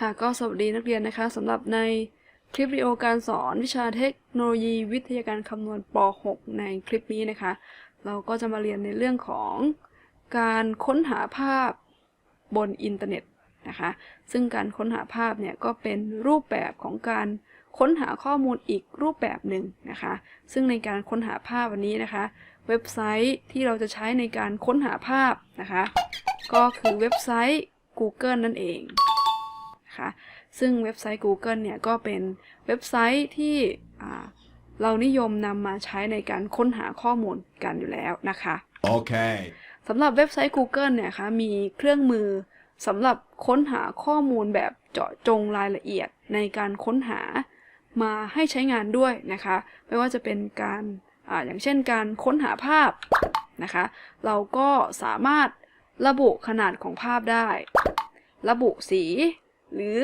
ค่ะก็สวัสดีนักเรียนนะคะสำหรับในคลิปวิดีโอการสอนวิชาเทคโนโลยีวิทยาการคำนวณป .6 ในคลิปนี้นะคะ เราก็จะมาเรียนในเรื่องของการค้นหาภาพบนอินเทอร์เน็ตนะคะ ซึ่งการค้นหาภาพเนี่ยก็เป็นรูปแบบของการค้นหาข้อมูลอีกรูปแบบหนึ่งนะคะ ซึ่งในการค้นหาภาพวันนี้นะคะ เว็บไซต์ที่เราจะใช้ในการค้นหาภาพนะคะ ก็คือเว็บไซต์ Google นั่นเอง นะคะ ซึ่งเว็บไซต์ Google เนี่ยก็เป็นเว็บไซต์ที่อ่าเรานิยมนำมาใช้ในการค้นหาข้อมูลกันอยู่แล้วนะคะ Okay. สำหรับเว็บไซต์ Google เนี่ยคะมีเครื่องมือสำหรับค้นหาข้อมูลแบบเจาะจงรายละเอียดในการค้นหามาให้ใช้งานด้วยนะคะ ไม่ว่าจะเป็นการอาอย่างเช่นการค้นหาภาพนะคะ เราก็สามารถระบุขนาดของภาพได้ ระบุสี หรือ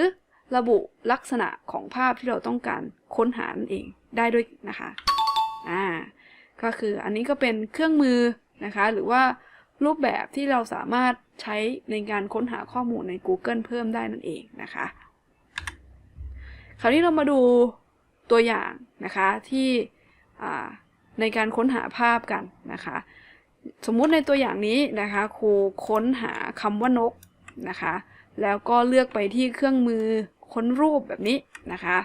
ระบุลักษณะของภาพที่เราต้องการค้นหานั่นเองได้ด้วยนะคะ อ่า ก็คืออันนี้ก็เป็นเครื่องมือนะคะ หรือว่ารูปแบบที่เราสามารถใช้ในการค้นหาข้อมูลใน Google เพิ่มได้นั่นเองนะคะ คราวนี้เรามาดูตัวอย่างนะคะที่ในการค้นหาภาพกันนะคะ สมมุติในตัวอย่างนี้นะคะครูค้นหาคำว่านกนะคะ แล้วก็เลือกไปที่เครื่องมือค้นรูปแบบนี้นะคะ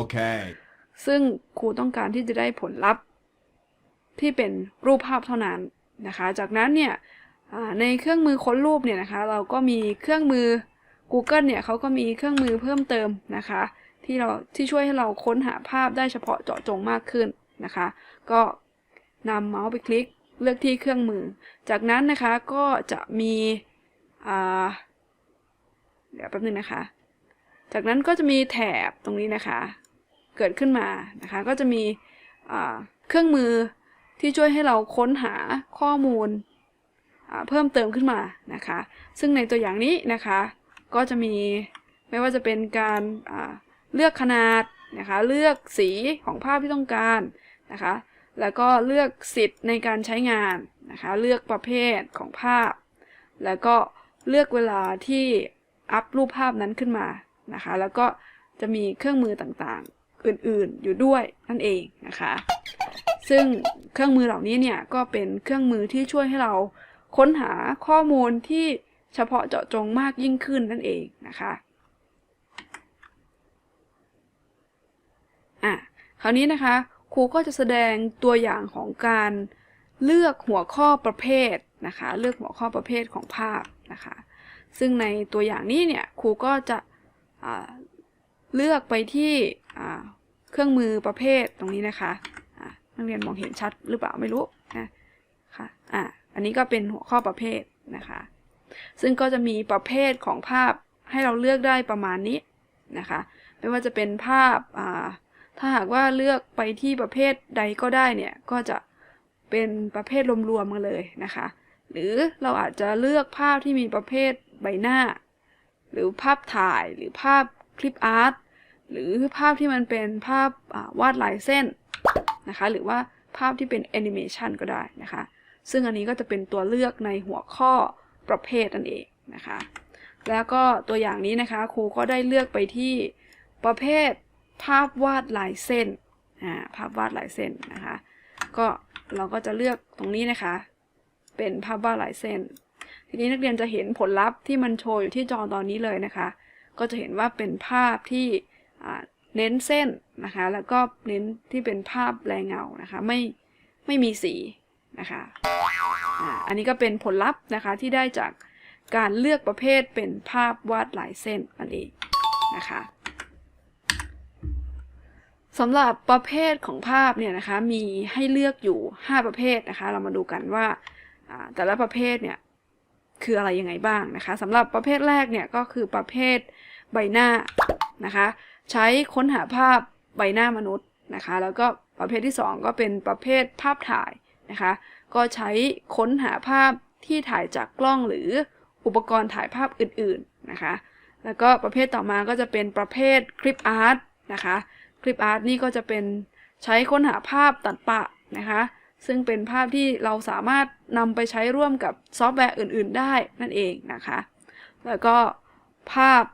Okay. ซึ่งครูต้องการที่จะได้ผลลัพธ์ ที่เป็นรูปภาพเท่านั้นนะคะ จากนั้นเนี่ยอ่าในเครื่องมือค้นรูปเนี่ยนะคะ เราก็มีเครื่องมือ Google เนี่ยเขาก็มีเครื่องมือเพิ่มเติมนะคะ ที่เราที่ช่วยให้เราค้นหาภาพได้เฉพาะเจาะจงมากขึ้นนะคะ ก็นำเมาส์ไปคลิกเลือกที่เครื่องมือ จากนั้นนะคะก็จะมีอ่า เดี๋ยวแป๊บนึงนะคะ จากนั้นก็จะมีแถบตรงนี้นะคะ เกิดขึ้นมานะคะ ก็จะมีเครื่องมือที่ช่วยให้เราค้นหาข้อมูลเพิ่มเติมขึ้นมานะคะ ซึ่งในตัวอย่างนี้นะคะ ก็จะมีไม่ว่าจะเป็นการเลือกขนาดนะคะ เลือกสีของภาพที่ต้องการนะคะ แล้วก็เลือกสิทธิ์ในการใช้งานนะคะ เลือกประเภทของภาพ แล้วก็เลือกเวลาที่ อัพรูปภาพนั้นขึ้นมานะคะ แล้วก็จะมีเครื่องมือต่างๆ อื่นๆอยู่ด้วยนั่นเองนะคะ ซึ่งเครื่องมือเหล่านี้เนี่ยก็เป็นเครื่องมือที่ช่วยให้เราค้นหาข้อมูลที่เฉพาะเจาะจงมากยิ่งขึ้นนั่นเองนะคะอะคราวนี้นะคะครูก็จะแสดงตัวอย่างของการเลือกหัวข้อประเภทนะคะ เลือกหัวข้อประเภทของภาพนะคะ ซึ่งในตัวอย่างนี้เนี่ยครูก็จะเลือกไปที่เครื่องมือประเภทตรงนี้นะคะอะนักเรียนมองเห็นชัดหรือเปล่าไม่รู้นะค่ะอะอันนี้ก็เป็นหัวข้อประเภทนะคะ ซึ่งก็จะมีประเภทของภาพให้เราเลือกได้ประมาณนี้นะคะ ไม่ว่าจะเป็นภาพอ่าถ้าหากว่าเลือกไปที่ประเภทใดก็ได้เนี่ยก็จะเป็นประเภทรวมๆกันเลยนะคะ หรือเราอาจจะเลือกภาพที่มีประเภท ใบหน้า หรือภาพถ่ายหรือภาพคลิปอาร์ตหรือภาพที่มันเป็นภาพวาดลายเส้นนะคะหรือว่าภาพที่เป็นแอนิเมชันก็ได้นะคะ ซึ่งอันนี้ก็จะเป็นตัวเลือกในหัวข้อประเภทนั่นเองนะคะ แล้วก็ตัวอย่างนี้นะคะครูก็ได้เลือกไปที่ประเภทภาพวาดลายเส้นอ่าภาพวาดลายเส้นนะคะ ก็เราก็จะเลือกตรงนี้นะคะ เป็นภาพวาดลายเส้น ทีนี้นักเรียนจะเห็นผลลัพธ์ที่มันโชว์อยู่ที่จอตอนนี้เลยนะคะ ก็จะเห็นว่าเป็นภาพที่เน้นเส้นนะคะ แล้วก็เน้นที่เป็นภาพแรงเงานะคะไม่ไม่มีสีนะคะอันนี้ก็เป็นผลลัพธ์นะคะที่ได้จากการเลือกประเภทเป็นภาพวาดลายเส้นนั่นเองนะคะสำหรับประเภทของภาพเนี่ยนะคะมีให้เลือกอยู่ 5 ประเภทนะคะ เรามาดูกันว่าแต่ละประเภทเนี่ย คืออะไรยังไงบ้างนะคะสำหรับประเภทแรกเนี่ยก็คือประเภทใบหน้านะคะ ใช้ค้นหาภาพใบหน้ามนุษย์นะคะ แล้วก็ประเภทที่ 2 ก็เป็นประเภทภาพถ่ายนะคะ ก็ใช้ค้นหาภาพที่ถ่ายจากกล้องหรืออุปกรณ์ถ่ายภาพอื่นๆนะคะ แล้วก็ประเภทต่อมาก็จะเป็นประเภทคลิปอาร์ตนะคะ คลิปอาร์ตนี่ก็จะเป็นใช้ค้นหาภาพตัดปะนะคะ ซึ่งเป็นภาพที่เราสามารถนำไปใช้ร่วมกับซอฟต์แวร์อื่น ๆ ได้นั่นเองนะคะ แล้วก็ภาพ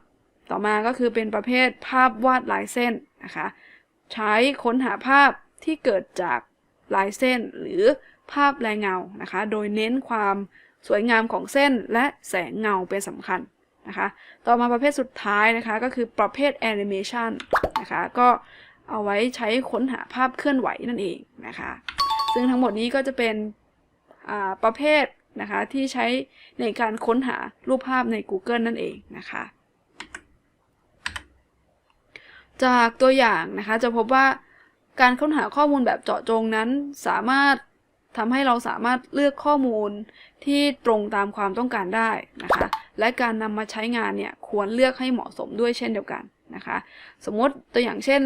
ต่อมาก็คือเป็นประเภทภาพวาดลายเส้นนะคะ ใช้ค้นหาภาพที่เกิดจากลายเส้นหรือภาพแรงเงานะคะ โดยเน้นความสวยงามของเส้นและแสงเงาเป็นสำคัญนะคะ ต่อมาประเภทสุดท้ายนะคะก็คือประเภทแอนิเมชันนะคะ ก็เอาไว้ใช้ค้นหาภาพเคลื่อนไหวนั่นเองนะคะ ซึ่งทั้งหมดนี้ก็จะเป็นประเภทนะคะที่ใช้ในการค้นหารูปภาพใน Google นั่นเองนะคะ จากตัวอย่างนะคะจะพบว่าการค้นหาข้อมูลแบบเจาะจงนั้นสามารถทำให้เราสามารถเลือกข้อมูลที่ตรงตามความต้องการได้นะคะ และการนำมาใช้งานเนี่ยควรเลือกให้เหมาะสมด้วยเช่นเดียวกันนะคะ สมมติตัวอย่างเช่น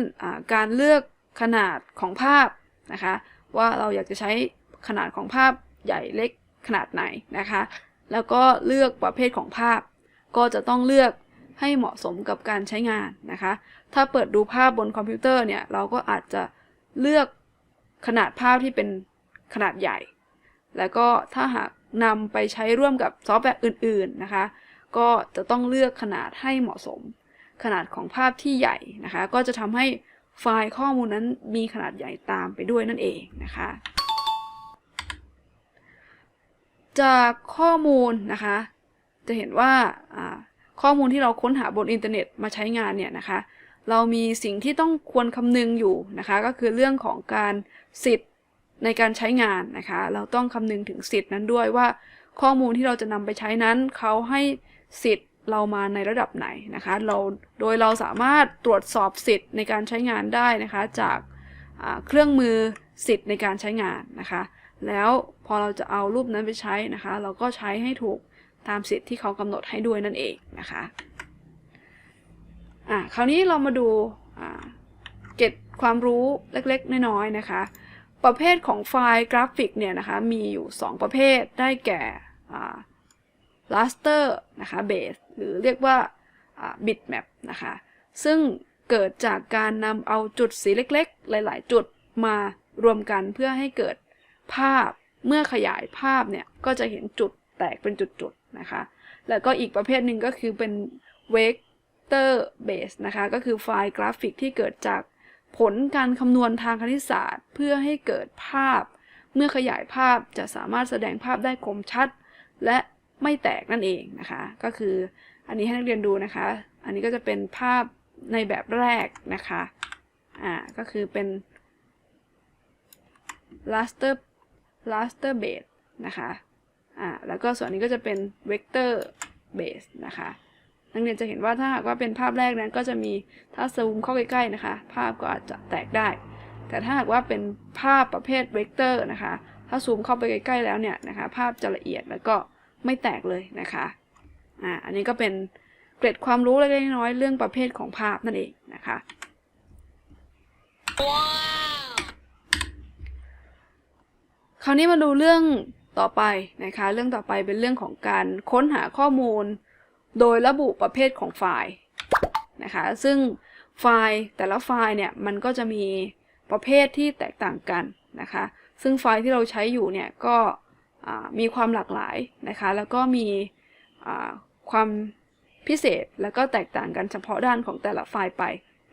การเลือกขนาดของภาพนะคะ ว่าเราอยากจะใช้ขนาดของภาพใหญ่เล็กขนาดไหนนะคะ แล้วก็เลือกประเภทของภาพ ก็จะต้องเลือกให้เหมาะสมกับการใช้งานนะคะ ถ้าเปิดดูภาพบนคอมพิวเตอร์เนี่ย เราก็อาจจะเลือกขนาดภาพที่เป็นขนาดใหญ่ แล้วก็ถ้าหากนำไปใช้ร่วมกับซอฟต์แวร์อื่น ๆนะคะ ก็จะต้องเลือกขนาดให้เหมาะสม ขนาดของภาพที่ใหญ่นะคะ ก็จะทำให้ ไฟล์ข้อมูลนั้นมีขนาดใหญ่ตามไปด้วยนั่นเองนะคะ จากข้อมูลนะคะ จะเห็นว่าข้อมูลที่เราค้นหาบนอินเทอร์เน็ตมาใช้งานเนี่ยนะคะ เรามีสิ่งที่ต้องควรคำนึงอยู่นะคะ ก็คือเรื่องของการสิทธิ์ในการใช้งานนะคะ เราต้องคำนึงถึงสิทธิ์นั้นด้วยว่าข้อมูลที่เราจะนำไปใช้นั้นเขาให้สิทธิ์ เรามาในระดับไหนนะคะเราโดยเราสามารถตรวจสอบสิทธิ์ในการใช้งานได้นะคะ จากเครื่องมือสิทธิ์ในการใช้งานนะคะ แล้วพอเราจะเอารูปนั้นไปใช้นะคะ เราก็ใช้ให้ถูกตามสิทธิ์ที่เขากำหนดให้ด้วยนั่นเองนะคะอะคราวนี้เรามาดูเก็บความรู้เล็กๆ น้อยๆนะคะ ประเภทของไฟล์กราฟิกเนี่ยนะคะมีอยู่ 2 ประเภทได้แก่ raster นะคะ base หรือเรียกว่า bitmap นะคะ ซึ่งเกิดจากการนำเอาจุดสีเล็กๆ หลายๆ จุดมารวมกันเพื่อให้เกิดภาพ เมื่อขยายภาพเนี่ย ก็จะเห็นจุดแตกเป็นจุดๆ นะคะ แล้วก็อีกประเภทหนึ่งก็คือเป็น vector base นะคะ ก็คือไฟล์กราฟิกที่เกิดจากผลการคำนวณทางคณิตศาสตร์ เพื่อให้เกิดภาพ เมื่อขยายภาพจะสามารถแสดงภาพได้คมชัด และ ไม่แตกนั่นเองนะคะ ก็คืออันนี้ให้นักเรียนดูนะคะ อันนี้ก็จะเป็นภาพในแบบแรกนะคะ อ่า ก็คือเป็น raster raster base นะคะ อ่า แล้วก็ส่วนนี้ก็จะเป็น vector base นะคะ นักเรียนจะเห็นว่าถ้าหากว่าเป็นภาพแรกนั้นก็จะมี ถ้าซูมเข้าใกล้ๆนะคะ ภาพก็อาจจะแตกได้ แต่ถ้าหากว่าเป็นภาพประเภทเวกเตอร์นะคะ ถ้าซูมเข้าไปใกล้ๆแล้วเนี่ยนะคะ ภาพจะละเอียดแล้วก็ ไม่แตกเลยนะคะอ่าอันนี้ก็เป็นเกร็ดความรู้เล็กๆน้อยๆเรื่องประเภทของภาพนั่นเองนะคะคราวนี้มาดูเรื่องต่อไปนะคะ เรื่องต่อไปเป็นเรื่องของการค้นหาข้อมูล โดยระบุประเภทของไฟล์นะคะ ซึ่งไฟล์แต่ละไฟล์เนี่ยมันก็จะมีประเภทที่แตกต่างกันนะคะ ซึ่งไฟล์ที่เราใช้อยู่เนี่ยก็ มีความหลากหลายนะคะ แล้วก็มีความพิเศษแล้วก็แตกต่างกันเฉพาะด้านของแต่ละไฟล์ไป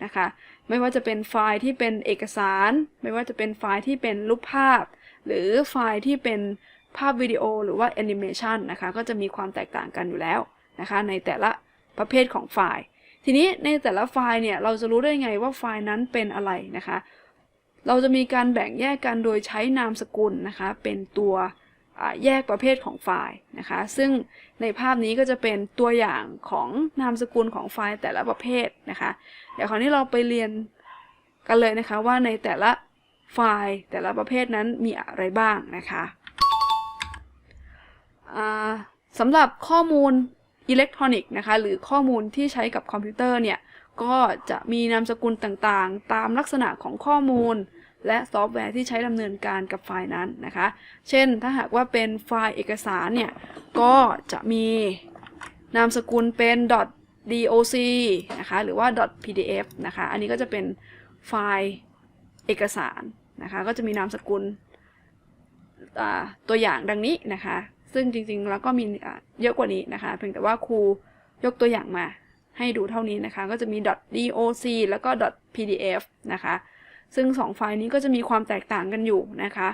นะคะ ไม่ว่าจะเป็นไฟล์ที่เป็นเอกสาร ไม่ว่าจะเป็นไฟล์ที่เป็นรูปภาพ หรือไฟล์ที่เป็นภาพวิดีโอหรือว่าแอนิเมชันนะคะ ก็จะมีความแตกต่างกันอยู่แล้วนะคะ ในแต่ละประเภทของไฟล์ ทีนี้ในแต่ละไฟล์เนี่ย เราจะรู้ได้ไงว่าไฟล์นั้นเป็นอะไรนะคะ เราจะมีการแบ่งแยกกันโดยใช้นามสกุลนะคะ เป็นตัว แยกประเภทของไฟล์นะคะ ซึ่งในภาพนี้ก็จะเป็นตัวอย่างของนามสกุลของไฟล์แต่ละประเภทนะคะ เดี๋ยวคราวนี้เราไปเรียนกันเลยนะคะว่าในแต่ละไฟล์แต่ละประเภทนั้นมีอะไรบ้างนะคะสำหรับข้อมูลอิเล็กทรอนิกส์นะคะหรือข้อมูลที่ใช้กับคอมพิวเตอร์เนี่ย ก็จะมีนามสกุลต่างๆ ตามลักษณะของข้อมูล และซอฟต์แวร์ที่ใช้ดำเนินการกับไฟล์นั้นนะคะ เช่นถ้าหากว่าเป็นไฟล์เอกสารเนี่ย ก็จะมีนามสกุลเป็น .doc นะคะ หรือว่า .pdf นะคะ อันนี้ก็จะเป็นไฟล์เอกสารนะคะ ก็จะมีนามสกุลตัวอย่างดังนี้นะคะ ซึ่งจริงๆแล้วก็มีเยอะกว่านี้นะคะ เพียงแต่ว่าครูยกตัวอย่างมาให้ดูเท่านี้นะคะ ก็จะมี .doc แล้วก็ .pdf นะคะ ซึ่งสองไฟล์นี้ก็จะมีความแตกต่างกันอยู่นะคะ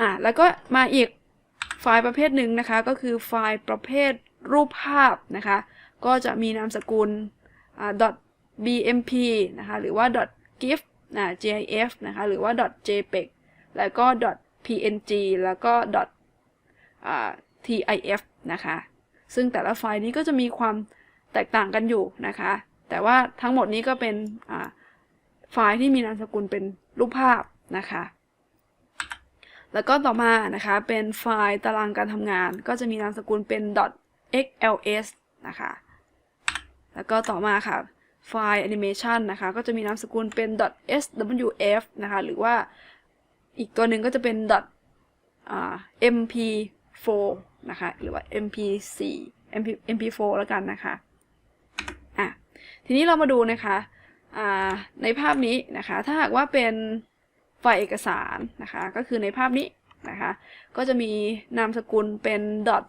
อะแล้วก็มาอีกไฟล์ประเภทหนึ่งนะคะ ก็คือไฟล์ประเภทรูปภาพนะคะ ก็จะมีนามสกุล .bmp นะคะ หรือว่า .gif อ่า gif นะคะ หรือว่า .jpeg แล้วก็ .png แล้วก็ TIF นะคะ ซึ่งแต่ละไฟล์นี้ก็จะมีความแตกต่างกันอยู่นะคะ แต่ว่าทั้งหมดนี้ก็เป็นอ ไฟล์ที่มีนามสกุลเป็นรูปภาพนะคะ แล้วก็ต่อมานะคะเป็นไฟล์ตารางการทำงาน ก็จะมีนามสกุลเป็น .xls นะคะ แล้วก็ต่อมาค่ะไฟล์ animation นะคะ ก็จะมีนามสกุลเป็น .swf นะคะ หรือว่าอีกตัวหนึ่งก็จะเป็น mp4 นะคะ หรือว่า mp4 mp mp4 แล้วกันนะคะ อะ ทีนี้เรามาดูนะคะ ในภาพนี้นะคะ ถ้าหากว่าเป็นไฟล์เอกสารนะคะ ก็คือในภาพนี้นะคะ ก็จะมีนามสกุลเป็น .doc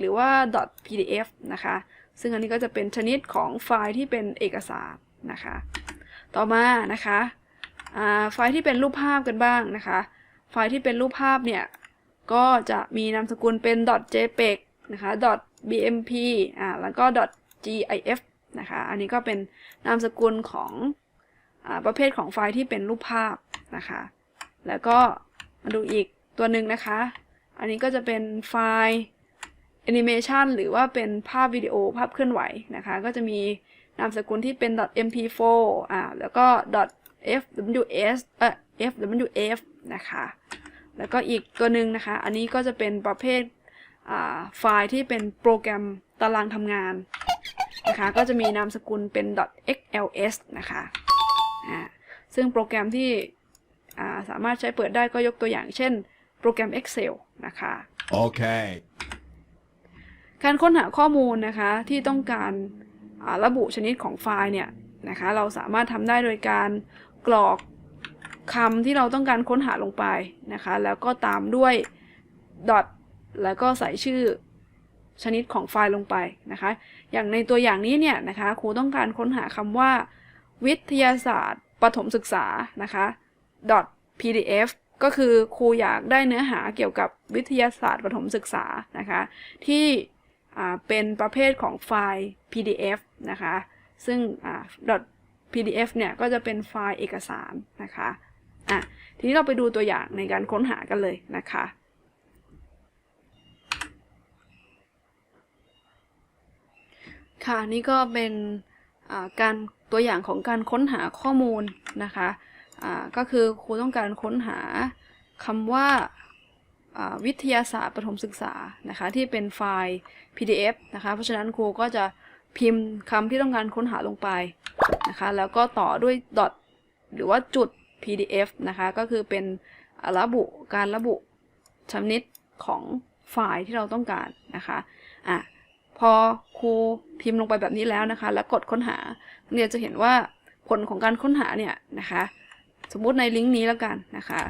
หรือว่า .pdf นะคะ ซึ่งอันนี้ก็จะเป็นชนิดของไฟล์ที่เป็นเอกสารนะคะ ต่อมานะคะไฟล์ที่เป็นรูปภาพกันบ้างนะคะ ไฟล์ที่เป็นรูปภาพเนี่ย ก็จะมีนามสกุลเป็น .jpeg นะคะ .bmp อ่าแล้วก็ .gif นะคะ อันนี้ก็เป็นนามสกุลของอประเภทของไฟล์ที่เป็นรูปภาพนะคะ แล้วก็มาดูอีกตัวหนึ่งนะคะ อันนี้ก็จะเป็นไฟล์แอนิเมชันหรือว่าเป็นภาพวิดีโอภาพเคลื่อนไหวนะคะ ก็จะมีนามสกุลที่เป็น .mp4 อ่า แล้วก็ .fws เอ่อ fwf นะคะ แล้วก็อีกตัวหนึ่งนะคะ อันนี้ก็จะเป็นประเภทไฟล์ที่เป็นโปรแกรมตารางทำงาน นะคะ ก็จะมีนามสกุลเป็น .xls นะคะอ่าซึ่งโปรแกรมที่อ่าสามารถใช้เปิดได้ก็ยกตัวอย่างเช่น โปรแกรม Excel นะคะ Okay. การค้นหาข้อมูลนะคะที่ต้องการอ่าระบุชนิดของไฟล์เนี่ยนะคะเราสามารถทำได้โดยการกรอกคำที่เราต้องการค้นหาลงไปนะคะแล้วก็ตามด้วย dot แล้วก็ใส่ชื่อ ชนิดของไฟล์ลงไปนะคะ อย่างในตัวอย่างนี้เนี่ยนะคะครูต้องการค้นหาคำว่า วิทยาศาสตร์ประถมศึกษานะคะ .pdf ก็คือครูอยากได้เนื้อหาเกี่ยวกับวิทยาศาสตร์ประถมศึกษานะคะ ที่เป็นประเภทของไฟล์ PDF นะคะ ซึ่ง .pdf เนี่ยก็จะเป็นไฟล์เอกสารนะคะอะทีนี้เราไปดูตัวอย่างในการค้นหากันเลยนะคะ ค่ะนี่ก็เป็นการตัวอย่างของการค้นหาข้อมูลนะคะก็คือครูต้องการค้นหาคำว่าวิทยาศาสตร์ประถมศึกษานะคะที่เป็นไฟล์ PDF นะคะเพราะฉะนั้นครูก็จะพิมพ์คำที่ต้องการค้นหาลงไปนะคะแล้วก็ต่อด้วย dot หรือว่าจุด PDF นะคะก็คือเป็นระบุการระบุชนิดของไฟล์ที่เราต้องการนะคะอะ พอครูพิมพ์ลงไปแบบนี้แล้วนะคะ แล้วกดค้นหาเรียนจะเห็นว่าผลของการค้นหาเนี่ยนะคะ สมมุติในลิงก์นี้แล้วกันนะคะ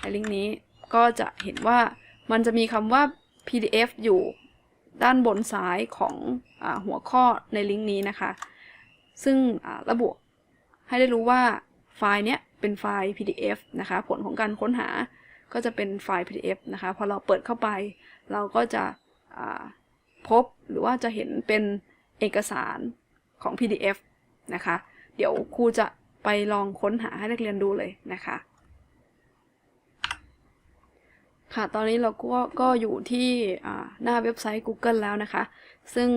ในลิงก์นี้ก็จะเห็นว่ามันจะมีคำว่า PDF อยู่ด้านบนซ้ายของอหัวข้อในลิงก์นี้นะคะ ซึ่งระบุให้ได้รู้ว่าไฟล์เนี้ยเป็นไฟล์ PDF นะคะ ผลของการค้นหาก็จะเป็นไฟล์ PDF นะคะ พอเราเปิดเข้าไป เราก็จะ พบหรือว่าจะเห็นเป็นเอกสารของ PDF นะคะ เดี๋ยวครูจะไปลองค้นหาให้นักเรียนดูเลยนะคะ ค่ะ ตอนนี้เราก็ก็อยู่ที่หน้าเว็บไซต์ Google แล้วนะคะ ซึ่ง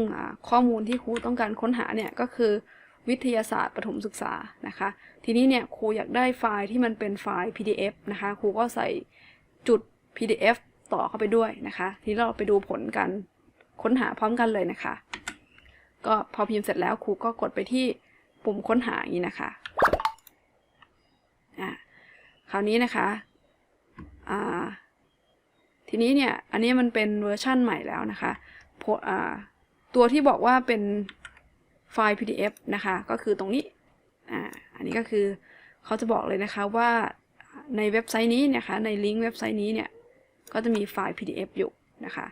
ข้อมูลที่ครูต้องการค้นหาเนี่ยก็คือวิทยาศาสตร์ประถมศึกษานะคะ ทีนี้เนี่ยครูอยากได้ไฟล์ที่มันเป็นไฟล์ PDF นะคะครูก็ใส่จุด PDF ต่อเข้าไปด้วยนะคะ ทีนี้เราไปดูผลกัน ค้นหาพร้อมกันเลยนะคะ ก็พอพิมพ์เสร็จแล้วครูก็กดไปที่ปุ่มค้นหาอย่างนี้นะคะอ่าคราวนี้นะคะอ่าทีนี้เนี่ย อันนี้มันเป็นเวอร์ชั่นใหม่แล้วนะคะตัวที่บอกว่าเป็นไฟล์ PDF นะคะ ก็คือตรงนี้อ่าอันนี้ก็คือเขาจะบอกเลยนะคะว่าในเว็บไซต์นี้นะคะในลิงก์เว็บไซต์นี้เนี่ย ก็จะมีไฟล์ PDF อยู่นะคะ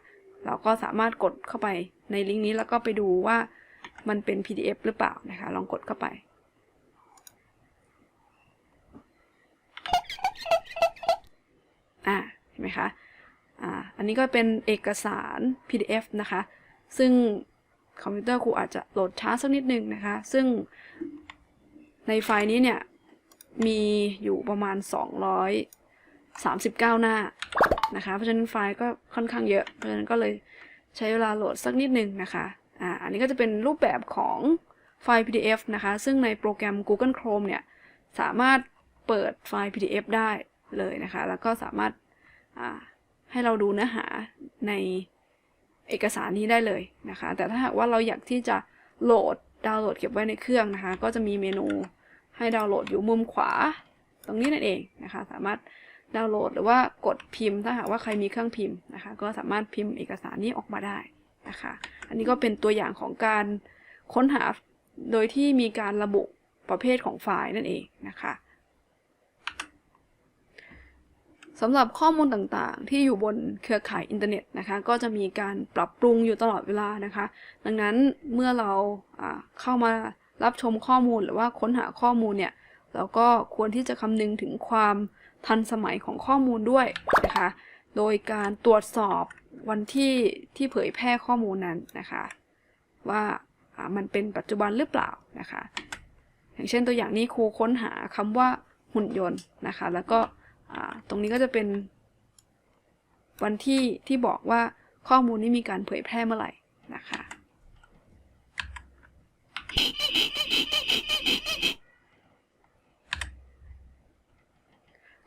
เราก็สามารถกดเข้าไปในลิงก์นี้แล้วก็ไปดูว่ามันเป็น PDF หรือเปล่านะคะ ลองกดเข้าไปอ่าเห็นไหมคะอ่าอันนี้ก็เป็นเอกสาร PDF นะคะ ซึ่งคอมพิวเตอร์ครูอาจจะโหลดช้าสักนิดนึงนะคะ ซึ่งในไฟล์นี้เนี่ย มีอยู่ประมาณ 239 หน้า นะคะ เพราะฉะนั้นไฟล์ก็ค่อนข้างเยอะ เพราะฉะนั้นก็เลยใช้เวลาโหลดสักนิดนึงนะคะ อ่า อันนี้ก็จะเป็นรูปแบบของไฟล์ PDF นะคะ ซึ่งในโปรแกรม Google Chrome เนี่ย สามารถเปิดไฟล์ PDF ได้เลยนะคะ แล้วก็สามารถอ่าให้เราดูเนื้อหาในเอกสารนี้ได้เลยนะคะ แต่ถ้าหากว่าเราอยากที่จะโหลดดาวน์โหลดเก็บไว้ในเครื่องนะคะ ก็จะมีเมนูให้ดาวน์โหลดอยู่มุมขวา ตรงนี้นั่นเองนะคะ สามารถ ดาวน์โหลด หรือว่ากดพิมพ์ถ้าหากว่าใครมีเครื่องพิมพ์นะคะ ก็สามารถพิมพ์เอกสารนี้ออกมาได้นะคะ อันนี้ก็เป็นตัวอย่างของการค้นหาโดยที่มีการระบุประเภทของไฟล์นั่นเองนะคะสำหรับข้อมูลต่างๆ ที่อยู่บนเครือข่ายอินเทอร์เน็ตนะคะ ก็จะมีการปรับปรุงอยู่ตลอดเวลานะคะ ดังนั้นเมื่อเราเข้ามารับชมข้อมูลหรือว่าค้นหาข้อมูลเนี่ย เราก็ควรที่จะคำนึงถึงความ ทันสมัยของข้อมูลด้วยนะคะ โดยการตรวจสอบวันที่ที่เผยแพร่ข้อมูลนั้นนะคะ ว่ามันเป็นปัจจุบันหรือเปล่านะคะ อย่างเช่นตัวอย่างนี้ครูค้นหาคำว่าหุ่นยนต์นะคะ แล้วก็ตรงนี้ก็จะเป็น วันที่ที่บอกว่าข้อมูลนี้มีการเผยแพร่เมื่อไหร่นะคะ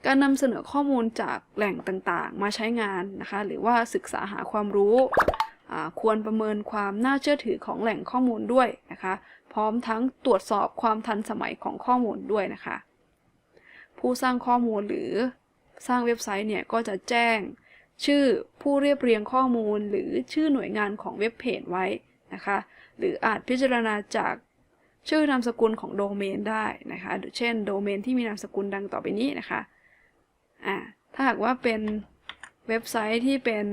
การนำเสนอข้อมูลจากแหล่งต่างๆ มาใช้งานนะคะ หรือว่าศึกษาหาความรู้ ควรประเมินความน่าเชื่อถือของแหล่งข้อมูลด้วยนะคะ พร้อมทั้งตรวจสอบความทันสมัยของข้อมูลด้วยนะคะ ผู้สร้างข้อมูลหรือสร้างเว็บไซต์เนี่ยก็จะแจ้ง ชื่อผู้เรียบเรียงข้อมูล หรือชื่อหน่วยงานของเว็บเพจไว้นะคะ หรืออาจพิจารณาจากชื่อนามสกุลของโดเมนได้นะคะ เช่น โดเมนที่มีนามสกุลดังต่อไปนี้นะคะ อ่าถ้าหากว่าเป็นเว็บไซต์ที่เป็น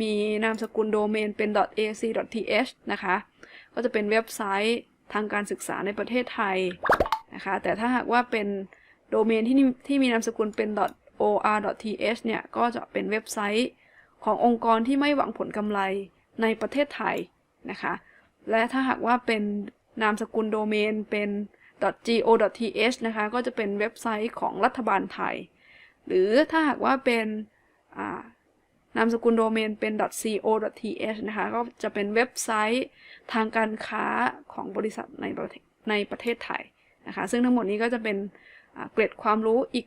มีนามสกุลโดเมนเป็น .ac.th นะคะ ก็จะเป็นเว็บไซต์ทางการศึกษาในประเทศไทยนะคะ แต่ถ้าหากว่าเป็นโดเมนที่ที่มีนามสกุลเป็น .or.th เนี่ย ก็จะเป็นเว็บไซต์ขององค์กรที่ไม่หวังผลกำไรในประเทศไทยนะคะ และถ้าหากว่าเป็นนามสกุลโดเมนเป็น .go.th นะคะ ก็จะเป็นเว็บไซต์ของรัฐบาลไทย หรือถ้าหากว่าเป็นนามสกุลโดเมนเป็น .co.th นะคะก็จะเป็นเว็บไซต์ทางการค้าของบริษัทในประเทศในประเทศไทยนะคะซึ่งทั้งหมดนี้ก็จะเป็นเกร็ดความรู้อีก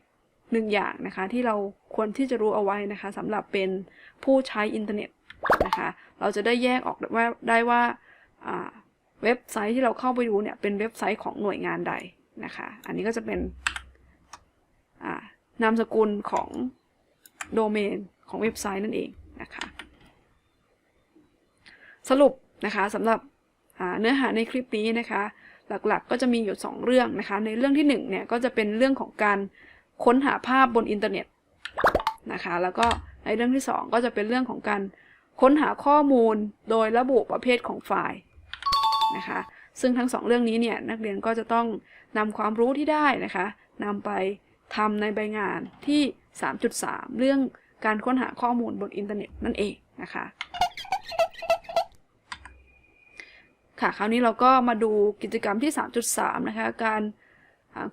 หนึ่งอย่างนะคะที่เราควรที่จะรู้เอาไว้นะคะสำหรับเป็นผู้ใช้อินเทอร์เน็ตนะคะเราจะได้แยกออกว่าได้ว่าเว็บไซต์ที่เราเข้าไปดูเนี่ยเป็นเว็บไซต์ของหน่วยงานใดนะคะ อันนี้ก็จะเป็น นามสกุลของโดเมนของเว็บไซต์นั่นเองนะคะสรุปนะคะสำหรับเนื้อหาในคลิปนี้นะคะ หลักๆก็จะมีอยู่ 2 เรื่องนะคะ ในเรื่องที่1เนี่ยก็จะเป็นเรื่องของการค้นหาภาพบนอินเทอร์เน็ตนะคะ แล้วก็ในเรื่องที่ 2 ก็จะเป็นเรื่องของการค้นหาข้อมูลโดยระบุประเภทของไฟล์นะคะ ซึ่งทั้ง 2 เรื่องนี้เนี่ยนักเรียนก็จะต้องนำความรู้ที่ได้นะคะนำไป ทำในใบงานที่ 3.3 เรื่องการค้นหาข้อมูลบนอินเทอร์เน็ตนั่นเองนะคะ ค่ะ คราวนี้เราก็มาดูกิจกรรมที่ 3.3 นะคะ การ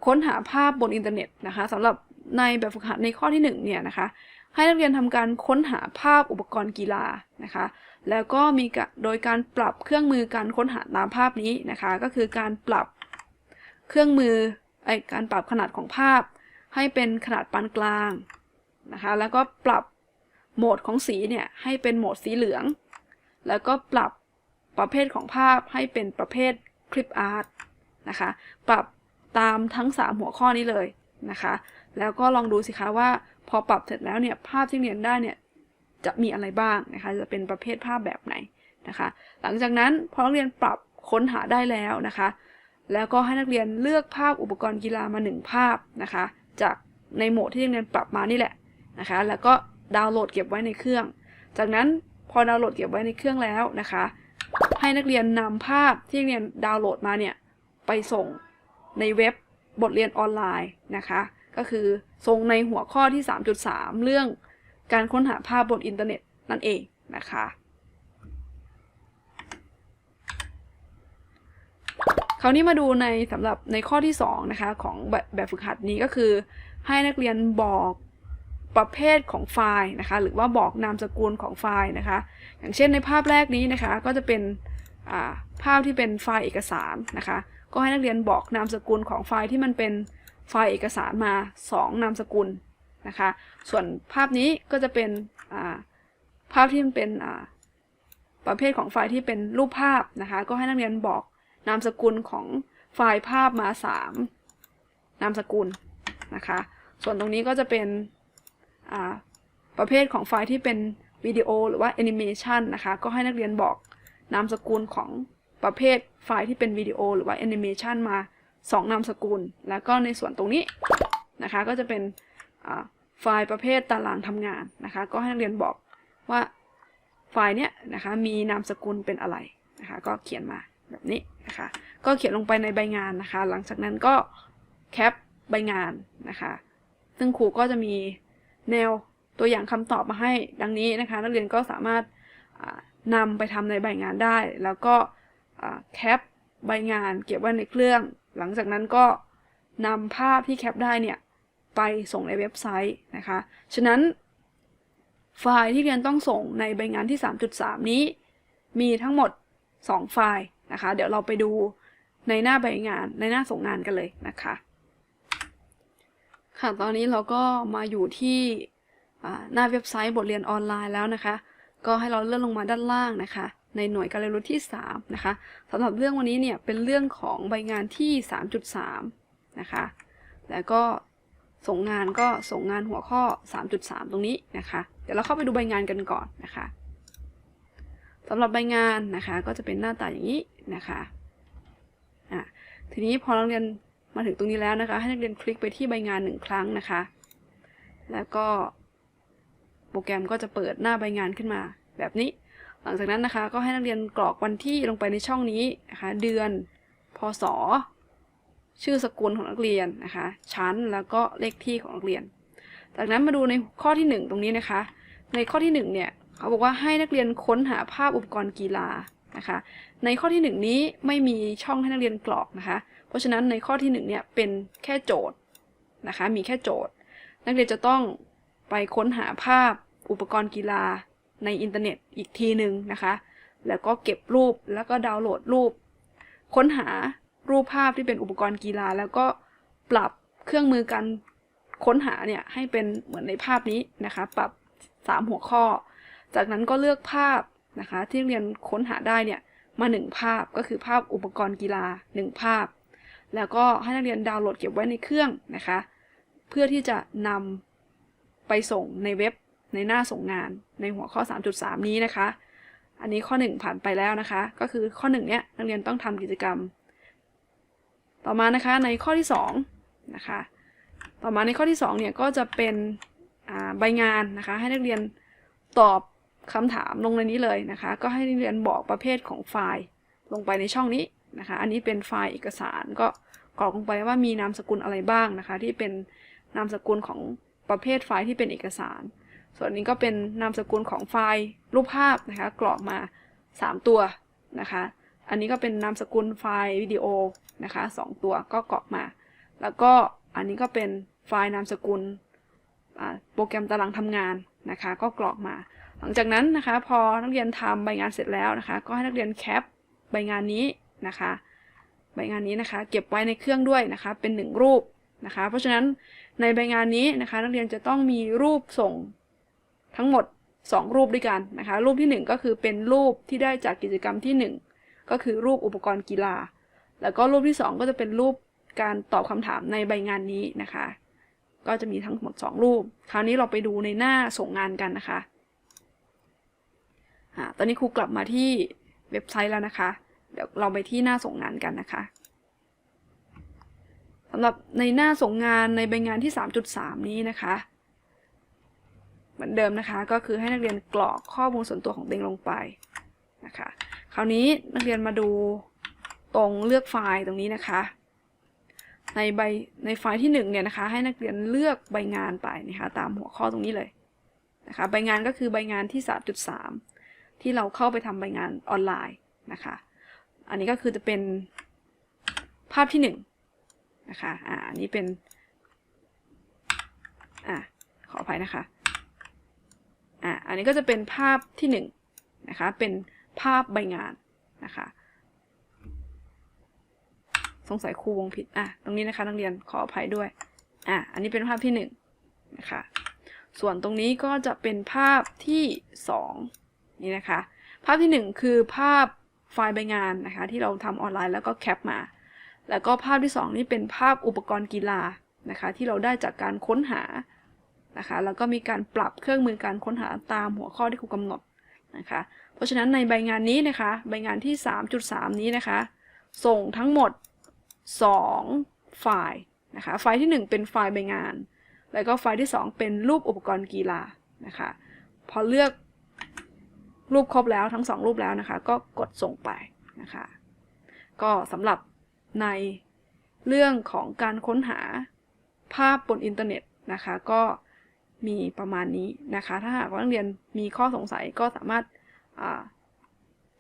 ค้นหาภาพบนอินเทอร์เน็ตนะคะสำหรับในแบบฝึกหัดในข้อที่ 1 เนี่ยนะคะ ให้นักเรียนทำการค้นหาภาพอุปกรณ์กีฬานะคะ แล้วก็มีโดยการปรับเครื่องมือการค้นหาตามภาพนี้นะคะ ก็คือการปรับเครื่องมือไอการปรับขนาดของภาพ ให้เป็นขนาดปานกลางนะคะ แล้วก็ปรับโหมดของสีเนี่ยให้เป็นโหมดสีเหลือง แล้วก็ปรับประเภทของภาพให้เป็นประเภทคลิปอาร์ตนะคะ ปรับตามทั้ง 3 หัวข้อนี้เลยนะคะ แล้วก็ลองดูสิคะว่าพอปรับเสร็จแล้วเนี่ยภาพที่เรียนได้เนี่ยจะมีอะไรบ้างนะคะ จะเป็นประเภทภาพแบบไหนนะคะ หลังจากนั้นพอนักเรียนปรับค้นหาได้แล้วนะคะ แล้วก็ให้นักเรียนเลือกภาพอุปกรณ์กีฬามา 1 ภาพนะคะ จากในโหมดที่นักเรียนปรับมานี่แหละนะคะ แล้วก็ดาวน์โหลดเก็บไว้ในเครื่อง จากนั้นพอดาวน์โหลดเก็บไว้ในเครื่องแล้วนะคะ ให้นักเรียนนำภาพที่นักเรียนดาวน์โหลดมาเนี่ยไปส่งในเว็บบทเรียนออนไลน์นะคะ ก็คือส่งในหัวข้อที่ 3.3 เรื่องการค้นหาภาพบนอินเทอร์เน็ตนั่นเองนะคะ คราวนี้มาดูในสำหรับในข้อที่2นะคะของแบบแบบฝึกหัดนี้ก็คือ ให้นักเรียนบอกประเภทของไฟล์นะคะ หรือว่าบอกนามสกุลของไฟล์นะคะ อย่างเช่นในภาพแรกนี้นะคะ ก็จะเป็นภาพที่เป็นไฟล์เอกสารนะคะ ก็ให้นักเรียนบอกนามสกุลของไฟล์ที่มันเป็นไฟล์เอกสารมา 2 นามสกุลนะคะ ส่วนภาพนี้ก็จะเป็นภาพที่มันเป็นประเภทของไฟล์ที่เป็นรูปภาพนะคะ ก็ให้นักเรียนบอก นามสกุลของไฟล์ภาพมา 3 นามสกุลนะคะ ส่วนตรงนี้ก็จะเป็นประเภทของไฟล์ที่เป็นวิดีโอหรือว่าแอนิเมชันนะคะ ก็ให้นักเรียนบอกนามสกุลของประเภทไฟล์ที่เป็นวิดีโอหรือว่าแอนิเมชันมา 2 นามสกุล แล้วก็ในส่วนตรงนี้นะคะก็จะเป็นไฟล์ประเภทตารางทำงานนะคะ ก็ให้นักเรียนบอกว่าไฟล์เนี้ยนะคะมีนามสกุลเป็นอะไรนะคะก็เขียนมา แบบนี้นะคะ ก็เขียนลงไปในใบงานนะคะ หลังจากนั้นก็แคปใบงานนะคะ ซึ่งครูก็จะมีแนวตัวอย่างคำตอบมาให้ดังนี้นะคะ นักเรียนก็สามารถนำไปทำในใบงานได้ แล้วก็แคปใบงานเก็บไว้ในเครื่อง หลังจากนั้นก็นำภาพที่แคปได้เนี่ยไปส่งในเว็บไซต์นะคะ ฉะนั้นไฟล์ที่เรียนต้องส่งในใบงานที่ 3.3 นี้ มีทั้งหมด 2 ไฟล์ นะคะ เดี๋ยวเราไปดูในหน้าใบงานในหน้าส่งงานกันเลยนะคะ ค่ะ ตอนนี้เราก็มาอยู่ที่หน้าเว็บไซต์บทเรียนออนไลน์แล้วนะคะ ก็ให้เราเลื่อนลงมาด้านล่างนะคะ ในหน่วยการเรียนรู้ที่ 3 นะคะสำหรับเรื่องวันนี้เนี่ยเป็นเรื่องของใบงานที่ 3.3 นะคะ แล้วก็ส่งงานก็ส่งงานหัวข้อ 3.3 ตรงนี้นะคะ เดี๋ยวเราเข้าไปดูใบงานกันก่อนนะคะ สำหรับใบงานนะคะก็จะเป็นหน้าตาอย่างนี้นะคะอะทีนี้พอนักเรียนมาถึงตรงนี้แล้วนะคะ ให้นักเรียนคลิกไปที่ใบงานหนึ่งครั้งนะคะ แล้วก็โปรแกรมก็จะเปิดหน้าใบงานขึ้นมาแบบนี้ หลังจากนั้นนะคะ ก็ให้นักเรียนกรอกวันที่ลงไปในช่องนี้นะคะ เดือน พศ ชื่อสกุลของนักเรียนนะคะ ชั้นแล้วก็เลขที่ของนักเรียน จากนั้นมาดูในข้อที่ 1 ตรงนี้นะคะ ในข้อที่1เนี่ย เขาบอกว่าให้นักเรียนค้นหาภาพอุปกรณ์กีฬานะคะ ในข้อที่ 1 นี้ไม่มีช่องให้นักเรียนกรอกนะคะ เพราะฉะนั้นในข้อที่1เนี่ยเป็นแค่โจทย์นะคะ มีแค่โจทย์ นักเรียนจะต้องไปค้นหาภาพอุปกรณ์กีฬาในอินเทอร์เน็ตอีกทีหนึ่งนะคะ แล้วก็เก็บรูปแล้วก็ดาวน์โหลดรูป ค้นหารูปภาพที่เป็นอุปกรณ์กีฬา แล้วก็ปรับเครื่องมือการค้นหาเนี่ยให้เป็นเหมือนในภาพนี้นะคะ ปรับ 3 หัวข้อ จากนั้นก็เลือกภาพนะคะ ที่เรียนค้นหาได้เนี่ยมา 1 ภาพก็คือภาพอุปกรณ์กีฬา 1 ภาพ แล้วก็ให้นักเรียนดาวน์โหลดเก็บไว้ในเครื่องนะคะ เพื่อที่จะนำไปส่งในเว็บในหน้าส่งงานในหัวข้อ 3.3 นี้นะคะ อันนี้ข้อ 1 ผ่านไปแล้วนะคะ ก็คือข้อ1เนี้ยนักเรียนต้องทำกิจกรรม ต่อมานะคะในข้อที่2นะคะต่อมาในข้อที่2เนี่ยก็จะเป็นใบงานนะคะ ให้นักเรียนตอบ คำถามลงในนี้เลยนะคะ ก็ให้นักเรียนบอกประเภทของไฟล์ลงไปในช่องนี้นะคะ อันนี้เป็นไฟล์เอกสารก็กรอกลงไปว่ามีนามสกุลอะไรบ้างนะคะ ที่เป็นนามสกุลของประเภทไฟล์ที่เป็นเอกสาร ส่วนนี้ก็เป็นนามสกุลของไฟล์รูปภาพนะคะ กรอกมา 3 ตัวนะคะ อันนี้ก็เป็นนามสกุลไฟล์วิดีโอนะคะ2ตัวก็กรอกมา แล้วก็อันนี้ก็เป็นไฟล์นามสกุลโปรแกรมตารางทำงานนะคะ ก็กรอกมา หลังจากนั้นนะคะพอนักเรียนทำใบงานเสร็จแล้วนะคะ ก็ให้นักเรียนแคปใบงานนี้นะคะ ใบงานนี้นะคะ เก็บไว้ในเครื่องด้วยนะคะ เป็น 1 รูปนะคะ เพราะฉะนั้นในใบงานนี้นะคะ นักเรียนจะต้องมีรูปส่งทั้งหมด 2 รูปด้วยกันนะคะ รูปที่ 1 ก็คือเป็นรูปที่ได้จากกิจกรรมที่ 1 ก็คือรูปอุปกรณ์กีฬา แล้วก็รูปที่ 2 ก็จะเป็นรูปการตอบคำถามในใบงานนี้นะคะ ก็จะมีทั้งหมด 2 รูป คราวนี้เราไปดูในหน้าส่งงานกันนะคะ อ่าตอนนี้ครูกลับมาที่เว็บไซต์แล้วนะคะ เดี๋ยวเราไปที่หน้าส่งงานกันนะคะสำหรับในหน้าส่งงานในใบงานที่ 3.3 นี้นะคะ เหมือนเดิมนะคะก็คือให้นักเรียนกรอกข้อมูลส่วนตัวของตัวเองลงไปนะคะ คราวนี้นักเรียนมาดูตรงเลือกไฟล์ตรงนี้นะคะ ในใบในไฟล์ที่1เนี่ยนะคะให้นักเรียนเลือกใบงานไปนะคะตามหัวข้อตรงนี้เลยนะคะ ใบงานก็คือใบงานที่ 3.3 ที่เราเข้าไปทำใบงานออนไลน์นะคะ อันนี้ก็คือจะเป็นภาพที่1นนะคะอ่าอันนี้เป็นอ่าขออภัยนะคะอ่าอันนี้ก็จะเป็นภาพที่1นะคะเป็นภาพใบงานนะคะสงสัยครูวงผิดอะตรงนี้นะคะนักเรียนขออภัยด้วยอะอันนี้เป็นภาพที่หนึ่งนะคะส่วนตรงนี้ก็จะเป็นภาพที่สอง นี่นะคะ ภาพที่หนึ่งคือภาพไฟล์ใบงานนะคะที่เราทำออนไลน์แล้วก็แคปมา แล้วก็ภาพที่สองนี่เป็นภาพอุปกรณ์กีฬานะคะที่เราได้จากการค้นหานะคะแล้วก็มีการปรับเครื่องมือการค้นหาตามหัวข้อที่ครูกำหนดนะคะ เพราะฉะนั้นในใบงานนี้นะคะ ใบงานที่ 3.3 นี้นะคะ ส่งทั้งหมด 2 ไฟล์นะคะ ไฟล์ที่ 1 เป็นไฟล์ใบงาน แล้วก็ไฟล์ที่ 2 เป็นรูปอุปกรณ์กีฬานะคะ พอเลือก รูปครบแล้วทั้ง 2 รูปแล้วนะคะ ก็กดส่งไปนะคะ ก็สำหรับในเรื่องของการค้นหาภาพบนอินเทอร์เน็ตนะคะ ก็มีประมาณนี้นะคะ ถ้าหากว่านักเรียนมีข้อสงสัยก็สามารถ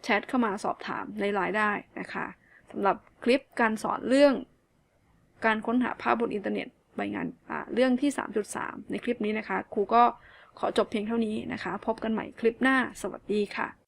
แชทเข้ามาสอบถามในไลน์ได้นะคะสำหรับคลิปการสอนเรื่องการค้นหาภาพบนอินเทอร์เน็ตใบงานเรื่องที่ 3.3 ในคลิปนี้นะคะ ครูก็ ขอจบเพียงเท่านี้นะคะ พบกันใหม่คลิปหน้า สวัสดีค่ะ